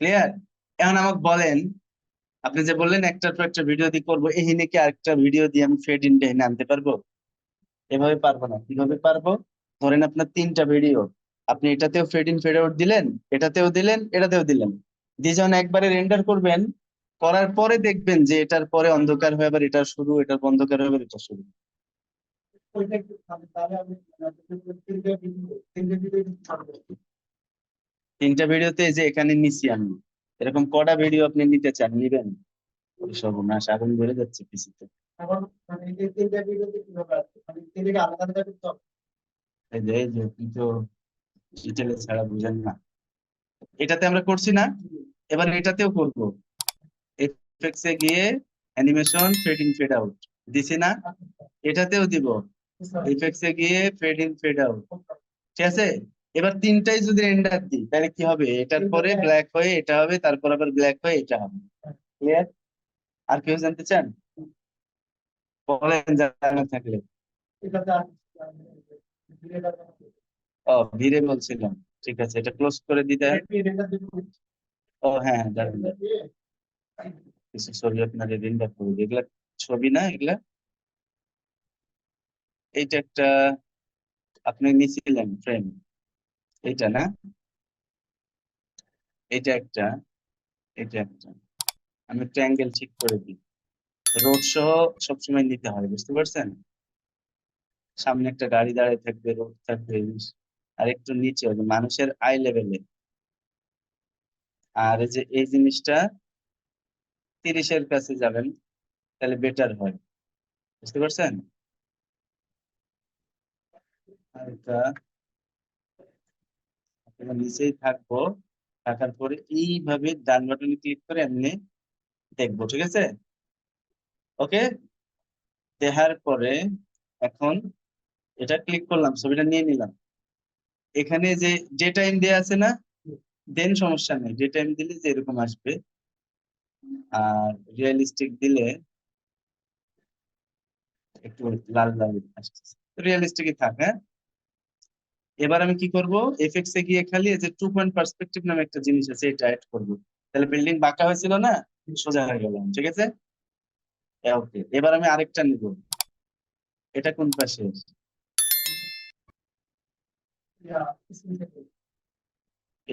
Clear এখন আমাকে বলেন, আপনি যে বললেন একটার পর একটা ভিডিও দিয়ে করব, এখানে কি আরেকটা ভিডিও দিয়ে আমি ফেড ইন এখানে আনতে পারব? এভাবে পারব না। কীভাবে পারব? ধরেন আপনার তিনটা ভিডিও আপনি এটাতেও ফেড ইন ফেড আউট দিলেন, এটাতেও দিলেন এটাতেও দিলেন। দিয়ে যখন একবারে রেন্ডার করবেন, করার পরে দেখবেন যে এটার পরে অন্ধকার হয়ে আবার এটা শুরু এটার অন্ধকার হয়ে আবার এটা শুরু। তিনটা ভিডিওতে যে এখানে নিছি আমি। এরকম কটা ভিডিও আপনি নিতে চান নিবেন? সর্বনাশ আগুন ধরে যাচ্ছে পিসিতে। এই যে এই যে আপনি তো ডিটেলে ছাড়া বুঝেন না। এটাতে আমরা করছি না। এবার এটাতেও করব। এফেক্টস গিয়ে animation fade in fade out দিছি না? এটাতেও দিব। এফেক্টস এ গিয়ে ফেড ইন ফেড আউট ঠিক আছে? এবার তিনটাই যদি এন্ডার দিই তাহলে কি হবে? এটার পরে ব্ল্যাক হয়ে এটা হবে তারপর আবার ব্ল্যাক হয়ে এটা হবে। ক্লিয়ার আর কেউ জানতে চান? বলেন জানা থাকলে। ও ভিড়ে বলছিলাম। ঠিক আছে এটা ক্লোজ করে দিতে ও হ্যাঁ দাঁড়ান কিছু ছবি আপনাদের রেন্ডার করব। এগুলা ছবি না এগুলা? এইটা একটা আপনি নিছিলেন ফ্রেম এইটা না? এটা একটা এটা একটা। আমি একটা ঠিক করে দিই। রোড সহ সবসময় নিতে হয়, বুঝতে পারছেন? সামনে একটা গাড়ি দাঁড়িয়ে থাকবে রোড থাকবে আর একটু নিচে মানুষের আই লেভেলে আর এই যে, এই জিনিসটা তিরিশের কাছে যাবেন, তাহলে বেটার হয়। বুঝতে পারছেন? আর নিচেই থাকব। থাকার পরে এইভাবে ডান বাটনে ক্লিক করে এমনি দেখব, ঠিক আছে? ওকে? দেখার পরে এখন এটা ক্লিক করলাম, ছবিটা নিয়ে নিলাম। এখানে যে ডে টাইম দেয়া আছে না, দেন সমস্যা নেই। ডে টাইম দিলে যে এরকম আসবে। আর রিয়েলিস্টিক দিলে একটু লাল লাল আসতেছে রিয়েলিস্টিকই থাক হ্যাঁ? এবার আমি কি করব? এফএক্স এ গিয়ে খালি যে টু পয়েন্ট পার্সপেক্টিভ নামে একটা জিনিস আছে, এটা অ্যাড করব। তাহলে বিল্ডিং বাঁকা হয়েছিল না? সোজা হয়ে গেল, ঠিক আছে? ওকে এবার আমি আরেকটা নিব। এটা কোন পাশে?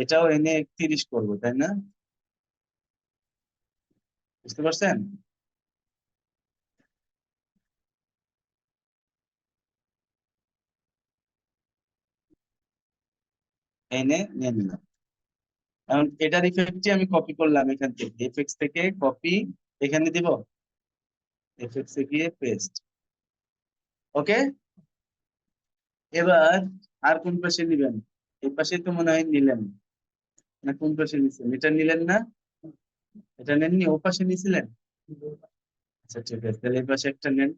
এটাও এনে একত্রিশ করব, তাই না? বুঝতে পারছেন? এনে নিয়ে নিলাম এখন এটার ইফেক্টটি আমি কপি করলাম এখান থেকে। এফএক্স থেকে কপি এখানে দিব। এফএক্স এ গিয়ে পেস্ট ওকে এবার আর কোন পাশে নিবেন? এই পাশে তো মনে হয় নিলেন। না, কোন পাশে নিছেন? এটা নিলেন না? এটা নেননি? ও পাশে নিছিলেন? আচ্ছা ঠিক আছে। তাহলে এই পাশে একটা নেন।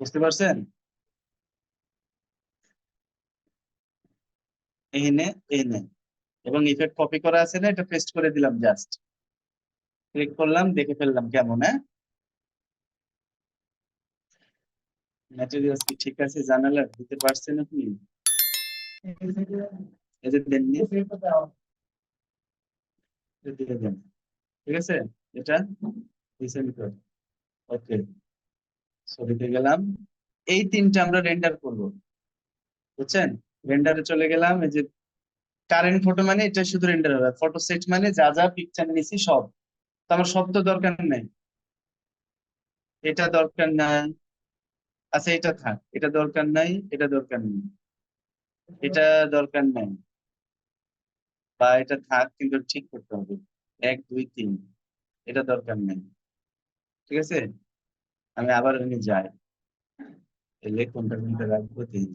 বুঝতে পারছেন? এনে এনে। এবং ইফেক্ট কপি করা আছে না, এটা পেস্ট করে দিলাম জাস্ট ক্লিক করলাম, দেখে ফেললাম কেমন হ্যাঁ? ঠিক আছে জানালা দিতে পারছেন আপনি? ঠিক আছে? এটা? ওকে ছবিতে গেলাম। এই তিনটা আমরা রেন্ডার করব। বুঝছেন? রেন্ডারে চলে গেলাম, এই যে কারেন্ট ফটো মানে এটা শুধু রেন্ডার হবে। ফটো সেট মানে যা যা পিকচার নিছি সব। তো আমার সব তো দরকার নেই। এটা দরকার নাই। আচ্ছা এটা থাক। এটা দরকার নাই, এটা দরকার নেই। এটা দরকার নাই। বা এটা থাক, কিন্তু ঠিক করতে হবে। এক, দুই, তিন। এটা দরকার নেই। ঠিক আছে? আমি আবার ওখানে যাই। এলে কোনটা কোনটা রাখব তিন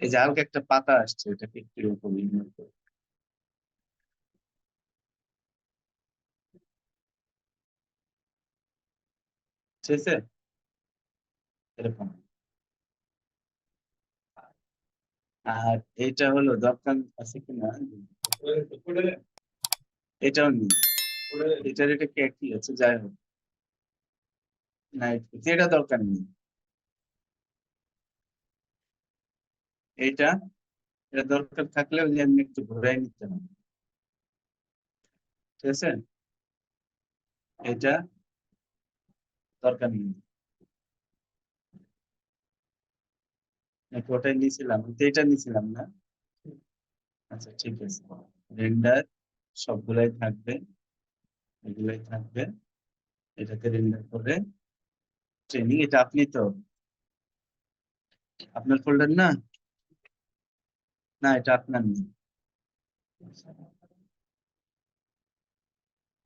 এই যে হালকা একটা পাতা আসছে এটা একটু উপর ঠিক আছে এরকম। আর এটা হলো দরকার আছে কিনা? এটাও নেই। এটা আছে, যাই হোক। না এটা- এটা দরকার নেই। এইটা, এটা দরকার থাকলে ওই এমনি একটু ঘোরাই নিতে হবে। ঠিক আছে? এটা দরকার নেই। ওটাই নিয়েছিলাম এটা নিয়েছিলাম না? আচ্ছা ঠিক আছে। রেন্ডার সবগুলাই থাকবে। এগুলাই থাকবে। এটাকে রেন্ডার করে ট্রেনিং এটা আপনি তো, আপনার ফোল্ডার না? না, এটা আপনার নেই।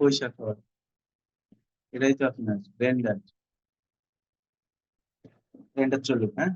পয়সা কর। এটাই তো আপনার রেন্ডার রেন্ডার চলুক হ্যাঁ?